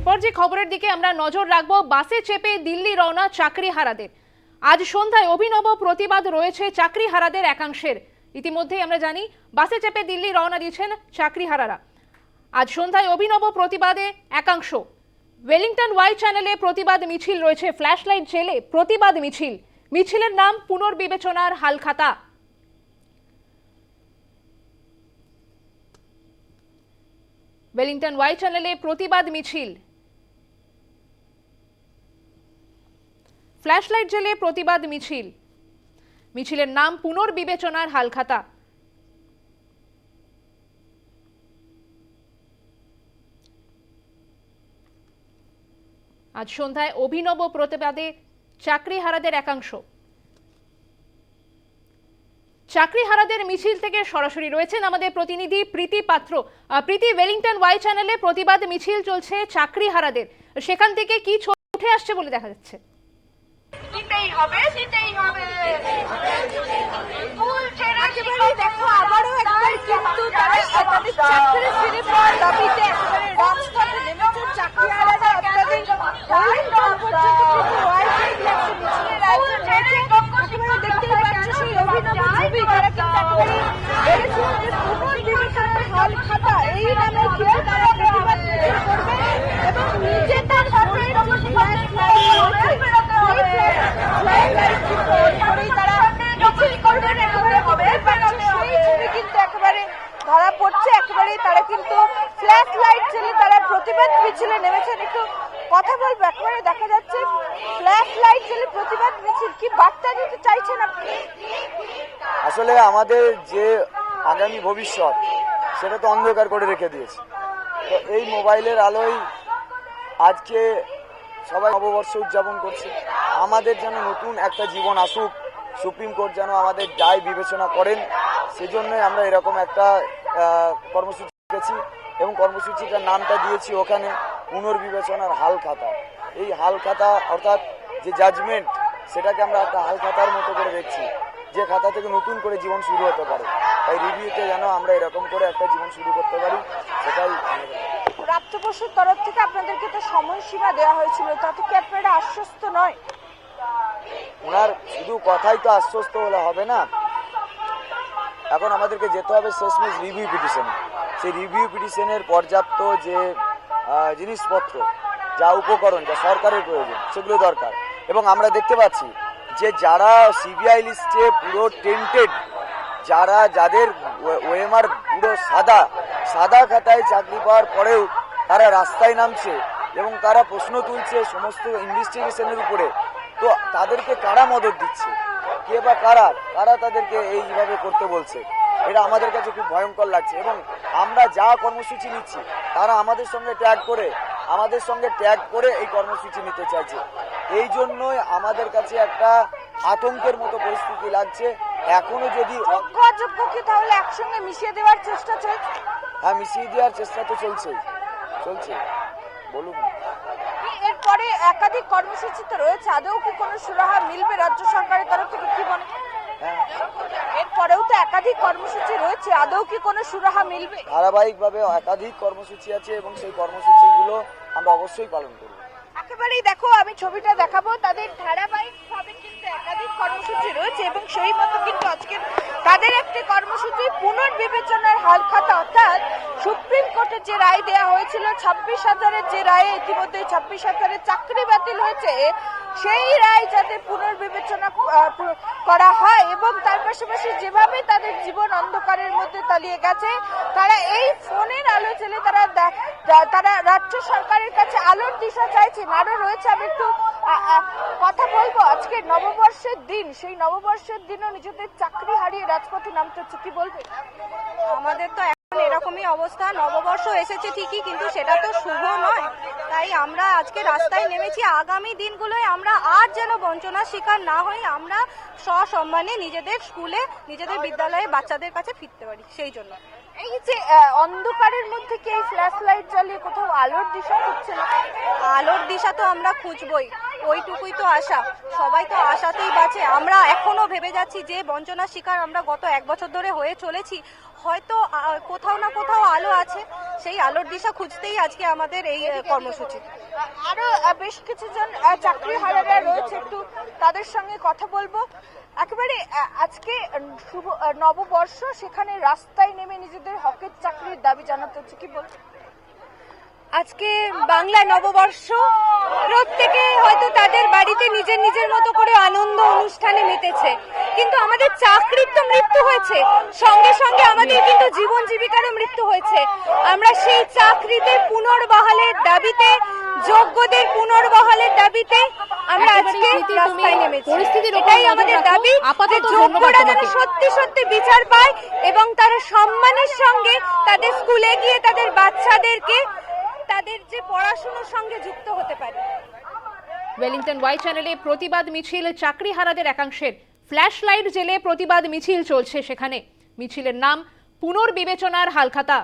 এরপর যে খবরের দিকে আমরা নজর রাখব, বাসে চেপে দিল্লি রওনা চাকরি হারাদের আজ সন্ধ্যায় অভিনব প্রতিবাদ রয়েছে চাকরি হারাদের একাংশের। ইতিমধ্যেই আমরা জানি, বাসে চেপে দিল্লি রওনা দিয়েছেন চাকরি হারারা আজ সন্ধ্যায় অভিনব প্রতিবাদে একাংশ। ওয়েলিংটন ওয়াই চ্যানেলে প্রতিবাদ মিছিল রয়েছে ফ্ল্যাশ লাইট জেলে প্রতিবাদ মিছিল। মিছিলের নাম পুনর্বিবেচনার হালখাতা। ওয়েলিংটন ওয়াই চ্যানেলে প্রতিবাদ মিছিল। ফ্ল্যাশলাইট জেলে প্রতিবাদ মিছিল। মিছিলের নাম পুনর্বিবেচনার হালখাতা। আজ সন্ধ্যায় অভিনব প্রতিবাদে চাকরিহারাদের একাংশ। চাকরিহারাদের মিছিল থেকে সরাসরি রয়েছেন আমাদের প্রতিনিধি প্রীতি পাত্র। প্রীতি ওয়েলিংটন ওয়াই চ্যানেলে প্রতিবাদ মিছিল চলছে চাকরিহারাদের। সেখান থেকে কি উঠে আসছে বলে দেখা যাচ্ছে? দিতেই হবে দিতেই হবে। স্কুল ছেড়ে একেবারে দেখো আবারও একবার কিন্তু তারা তাদের চাকরি ফিরে পাওয়ার দাবিতে রাজপথে নেমেছে আলাদা আপনাদের ওয়েলিংটন পর্যন্ত কিন্তু ওয়াইফাই লাগছে মিছিলের আয়োজন হয়েছে একেবারে দেখতেই পাচ্ছ সেই অভিনব ছবি তারা কিন্তু একেবারে বলেছিলেন যে পুনর্বিবেচনার হাল খাতা এই নামে কিন্তু তারা প্রতিবাদ মিছিল করবে এবং নিজে তার শরীর ফ্ল্যাশ লাইট রয়েছে সেই ফ্ল্যাশ লাইট কিন্তু on করেই তারা মিছিল করবেন একেবারে দেখতেই পাচ্ছ সেই ছবি কিন্তু একেবারে ধরা পড়ছে একেবারে তারা কিন্তু ফ্ল্যাশ লাইট জ্বেলে তারা প্রতিবাদ মিছিলে নেমেছেন, একটু কথা বলব, একেবারে দেখা যাচ্ছে। ফ্ল্যাশ লাইট জ্বেলে প্রতিবাদ মিছিল, কি বার্তা দিতে চাইছেন আপনি? আসলে আমাদের যে আগামী ভবিষ্যৎ, সেটা তো অন্ধকার করে রেখে দিয়েছে। তো এই মোবাইলের আলোয় আজকে সবাই নববর্ষ উদযাপন করছে। আমাদের যেন নতুন একটা জীবন আসুক, সুপ্রিম কোর্ট যেন আমাদের দায় বিবেচনা করেন, সেজন্যই আমরা এরকম একটা কর্মসূচি রেখেছি। এবং কর্মসূচিটার নামটা দিয়েছি ওখানে পুনর্বিবেচনার হাল খাতা এই হাল খাতা অর্থাৎ যে জাজমেন্ট সেটাকে আমরা একটা হাল খাতার মতো করে দেখছি যে খাতা থেকে নতুন করে জীবন শুরু হতে পারে। তাই রিভিউতে যেন আমরা এরকম করে একটা জীবন শুরু করতে পারি সেটাই রাষ্ট্রপতির তরফ থেকে আপনাদেরকে তো সময়সীমা দেওয়া হয়েছিল তাতে কি আপনারা আশ্বস্ত নয়? ওনার শুধু কথাই তো আশ্বস্ত হলে হবে না। এখন আমাদেরকে যেতে হবে শেষমেশ রিভিউ পিটিশনে সেই রিভিউ পিটিশনের পর্যাপ্ত যে জিনিসপত্র, যা উপকরণ, যা সরকারের প্রয়োজন, সেগুলো দরকার। এবং আমরা দেখতে পাচ্ছি যে যারা সিবিআই লিস্টে পুরো টেন্টেড যারা, যাদের ওএমআর পুরো সাদা সাদা খাতায় চাকরি পাওয়ার পরেও তারা রাস্তায় নামছে এবং তারা প্রশ্ন তুলছে সমস্ত ইনভেস্টিগেশনের উপরে, তো তাদেরকে কারা মদত দিচ্ছে? কে বা কারা? কারা তাদেরকে এইভাবে করতে বলছে? এটা আমাদের কাছে খুব ভয়ঙ্কর লাগছে এবং আমরা যা কর্মসূচি নিচ্ছি তারা আমাদের সঙ্গে ট্যাগ করে আমাদের সঙ্গে ট্যাগ করে এই কর্মসূচি নিতে চাইছে। এই জন্যই আমাদের কাছে একটা আতঙ্কের মতো পরিস্থিতি লাগছে। এখনও যদি অযোগ্যকে তাহলে একসঙ্গে মিশিয়ে দেওয়ার চেষ্টা চলছে? হ্যাঁ মিশিয়ে দেওয়ার চেষ্টা তো চলছেই চলছে। বলুন। এরপরে একাধিক কর্মসূচি তো রয়েছে আদৌ কি কোনো সুরাহা মিলবে রাজ্য সরকারের তরফ থেকে কি মনে? এরপরেও তো একাধিক কর্মসূচি রয়েছে আদৌ কি কোনো সুরাহা মিলবে? ধারাবাহিকভাবে একাধিক কর্মসূচি আছে এবং সেই কর্মসূচিগুলো আমরা অবশ্যই পালন করব। একেবারেই দেখো আমি ছবিটা দেখাবো। তাদের ধারাবাহিক ভাবে কিন্তু একাধিক কর্মসূচি রয়েছে এবং সেই মতো কিন্তু আজকে তাদের একটি কর্মসূচি পুনর্বিবেচনার হাল খাতা অর্থাৎ সুপ্রিম কোর্টের যে রায় দেওয়া হয়েছিল ছাব্বিশ হাজারের যে রায়ে ইতিমধ্যে ছাব্বিশ হাজারের চাকরি বাতিল হয়েছে সেই রায় যাতে পুনর্বিবেচনা করা হয় এবং তার পাশাপাশি যেভাবে তাদের জীবন অন্ধকারের মধ্যে তালিয়ে গেছে, তারা এই ফোনের আলো ছেলে তারা তারা রাজ্য সরকারের কাছে আলোর দিশা চাইছে। আরও রয়েছে, আমি একটু কথা বলব। আজকে নববর্ষের দিন, সেই নববর্ষের দিনও নিজেদের চাকরি হারিয়ে রাজপথে নামতে হচ্ছে। কি বলবে? আমাদের তো এরকমই অবস্থা। নববর্ষ এসেছে ঠিকই কিন্তু সেটা তো শুভ নয়। তাই আমরা আজকে রাস্তায় নেমেছি। আগামী দিনগুলোয় আমরা আর যেন বঞ্চনার শিকার না হই আমরা সসম্মানে নিজেদের স্কুলে নিজেদের বিদ্যালয়ে বাচ্চাদের কাছে ফিরতে পারি সেই জন্য। এই যে অন্ধকারের মধ্যে কি এই ফ্ল্যাশ লাইট জ্বালিয়ে কোথাও আলোর দিশা খুঁজছে না আলোর দিশা তো আমরা খুঁজবই। ওইটুকুই তো আশা। সবাই তো আশাতেই বাঁচে। আমরা এখনও ভেবে যাচ্ছি যে বঞ্চনার শিকার আমরা গত এক বছর ধরে হয়ে চলেছি। হয়তো কোথাও না কোথাও আলো আছে। সেই আলোর দিশা খুঁজতেই আজকে আমাদের এই কর্মসূচি। আরও বেশ কিছু জন চাকরি হারারা রয়েছে একটু তাদের সঙ্গে কথা বলব। একেবারে আজকে শুভ নববর্ষ, সেখানে রাস্তায় নেমে নিজেদের হকের চাকরির দাবি জানাতে হচ্ছে। কি বল আজকে বাংলা নববর্ষ প্রত্যেকে হয়তো তাদের বাড়িতে নিজের নিজের মতো করে আনন্দ অনুষ্ঠানে মেতেছে। কিন্তু আমাদের চাকরির তো মৃত্যু হয়েছে। সঙ্গে সঙ্গে আমাদের কিন্তু জীবন জীবিকারও মৃত্যু হয়েছে। আমরা সেই চাকরিতে পুনর্বহালের দাবিতে যোগ্যদের পুনর্বহালের দাবিতে আমরা আজকে রাস্তায় নেমেছি। এটাই আমাদের দাবি যে যোগ্যরা যেন সত্যি সত্যি বিচার পায় এবং তারা সম্মানের সঙ্গে তাদের স্কুলে গিয়ে তাদের বাচ্চাদেরকে তাদের যে পড়াশোনার সঙ্গে যুক্ত হতে পারে। ওয়েলিংটন ওয়াই চ্যানেলে প্রতিবাদ মিছিল চাকরি হারাদের একাংশের ফ্ল্যাশ লাইট জেলে প্রতিবাদ মিছিল চলছে সেখানে। মিছিলের নাম পুনর্বিবেচনার হালখাতা।